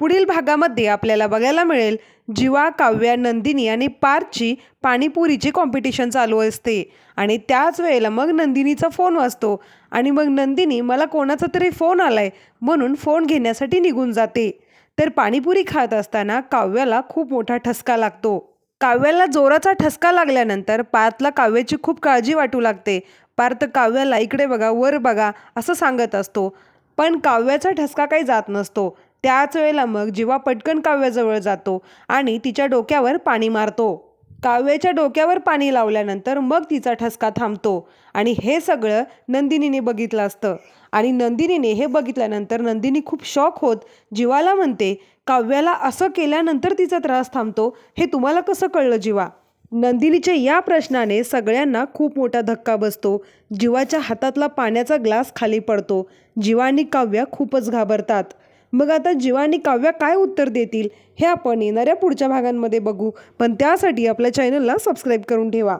पुढील भागामध्ये आपल्याला बघायला मिळेल जीवा काव्या नंदिनी आणि पार्थची पाणीपुरीची कॉम्पिटिशन चालू असते. आणि त्याच वेळेला मग नंदिनीचा फोन वाजतो. आणि मग नंदिनी मला कोणाचा तरी फोन आलाय म्हणून फोन घेण्यासाठी निघून जाते. तर पाणीपुरी खात असताना काव्याला खूप मोठा ठसका लागतो. काव्याला जोराचा ठसका लागल्यानंतर पार्थला काव्याची खूप काळजी वाटू लागते. पार्थ काव्याला इकडे बघा वर बघा असं सांगत असतो. पण काव्याचा ठसका काही जात नसतो. त्याच वेळेला मग जीवा पटकन काव्याजवळ जातो आणि तिच्या डोक्यावर पाणी मारतो. काव्याच्या डोक्यावर पाणी लावल्यानंतर मग तिचा ठसका थांबतो आणि हे सगळं नंदिनीने बघितलं असतं. आणि नंदिनीने हे बघितल्यानंतर नंदिनी खूप शॉक होत जीवाला म्हणते काव्याला असं केल्यानंतर तिचा त्रास थांबतो हे तुम्हाला कसं कळलं जीवा? नंदिनीच्या या प्रश्नाने सगळ्यांना खूप मोठा धक्का बसतो. जीवाच्या हातातला पाण्याचा ग्लास खाली पडतो. जीवा आणि काव्या खूपच घाबरतात. मग आता जीवा आणि काव्या काय उत्तर देतील हे आपण येणाऱ्या पुढच्या भागांमध्ये बघू. पण त्यासाठी आपल्या चॅनलला सबस्क्राईब करून ठेवा.